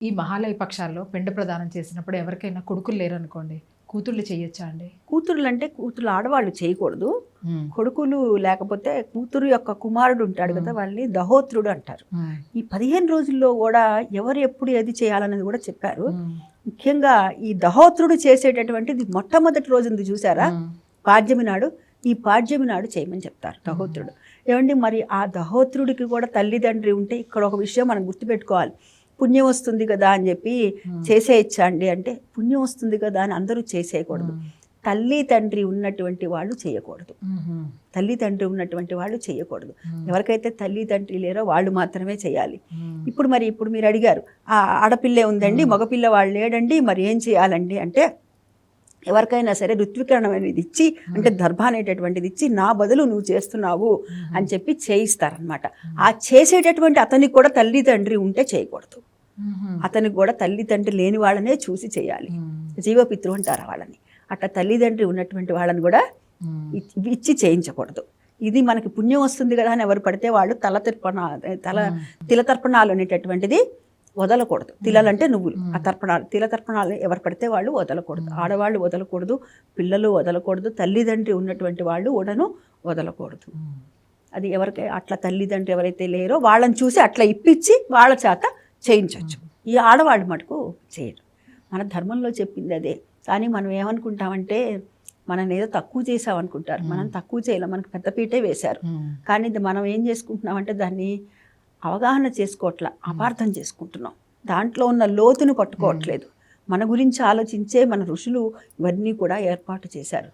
ఈ మహాలయ పక్షాల్లో పిండ ప్రదానం చేసినప్పుడు ఎవరికైనా కొడుకులు లేరనుకోండి కూతుళ్ళు చేయొచ్చా అండి? కూతుర్లు అంటే కూతురు ఆడవాళ్ళు చేయకూడదు కొడుకులు లేకపోతే కూతురు యొక్క కుమారుడు ఉంటాడు కదా వాళ్ళని దహోత్రుడు అంటారు. ఈ పదిహేను రోజుల్లో కూడా ఎవరు ఎప్పుడు ఏది చేయాలనేది కూడా చెప్పారు. ముఖ్యంగా ఈ దహోత్రుడు చేసేటటువంటిది మొట్టమొదటి రోజు ఉంది చూసారా? పాడ్యమి నాడు ఈ పాడ్యమి నాడు చేయమని చెప్తారు దహోత్రుడు. ఏమండి మరి ఆ దహోత్రుడికి కూడా తల్లిదండ్రి ఉంటే ఇక్కడ ఒక విషయం మనం గుర్తుపెట్టుకోవాలి. పుణ్యం వస్తుంది కదా అని చెప్పి చేసేయచ్చా అండి అంటే పుణ్యం వస్తుంది కదా అని అందరూ చేసేయకూడదు. తల్లి తండ్రి ఉన్నటువంటి వాళ్ళు చేయకూడదు. తల్లి తండ్రి ఉన్నటువంటి వాళ్ళు చేయకూడదు. ఎవరికైతే తల్లి తండ్రి లేరో వాళ్ళు మాత్రమే చేయాలి. ఇప్పుడు మరి ఇప్పుడు మీరు అడిగారు ఆ ఆడపిల్లే ఉందండి మగపిల్ల వాళ్ళు లేడండి మరి ఏం చేయాలండి అంటే ఎవరికైనా సరే ఋత్వీకరణం అనేది ఇచ్చి అంటే దర్భ అనేటటువంటిది ఇచ్చి నా బదులు నువ్వు చేస్తున్నావు అని చెప్పి చేయిస్తారనమాట ఆ చేసేటటువంటి అతనికి కూడా తల్లి తండ్రి ఉంటే చేయకూడదు. అతనికి కూడా తల్లి తండ్రి లేని వాళ్ళనే చూసి చేయాలి. జీవపితృ అంటారు వాళ్ళని. అట్లా తల్లిదండ్రి ఉన్నటువంటి వాళ్ళని కూడా ఇచ్చి చేయించకూడదు. ఇది మనకి పుణ్యం వస్తుంది కదా అని ఎవరు పడితే వాళ్ళు తల తర్పణ తల తిల తర్పణాలు అనేటటువంటిది వదలకూడదు. తిలలంటే నువ్వులు. ఆ తర్పణాలు తిల తర్పణాలు ఎవరు పడితే వాళ్ళు వదలకూడదు. ఆడవాళ్ళు వదలకూడదు పిల్లలు వదలకూడదు తల్లిదండ్రి ఉన్నటువంటి వాళ్ళు ఉడను వదలకూడదు. అది ఎవరికి అట్లా తల్లిదండ్రి ఎవరైతే లేరో వాళ్ళని చూసి అట్లా ఇప్పించి వాళ్ళ చేత చేయించవచ్చు ఈ ఆడవాళ్ళు మటుకు చేయరు. మన ధర్మంలో చెప్పింది అదే. కానీ మనం ఏమనుకుంటామంటే మనం ఏదో తక్కువ చేసామనుకుంటారు మనం తక్కువ చేయలేం. మనకు పెద్దపీటే వేశారు. కానీ ఇది మనం ఏం చేసుకుంటున్నామంటే దాన్ని అవగాహన చేసుకోవట్లా అపార్థం చేసుకుంటున్నాం. దాంట్లో ఉన్న లోతును పట్టుకోవట్లేదు. మన గురించి ఆలోచించే మన ఋషులు ఇవన్నీ కూడా ఏర్పాటు చేశారు.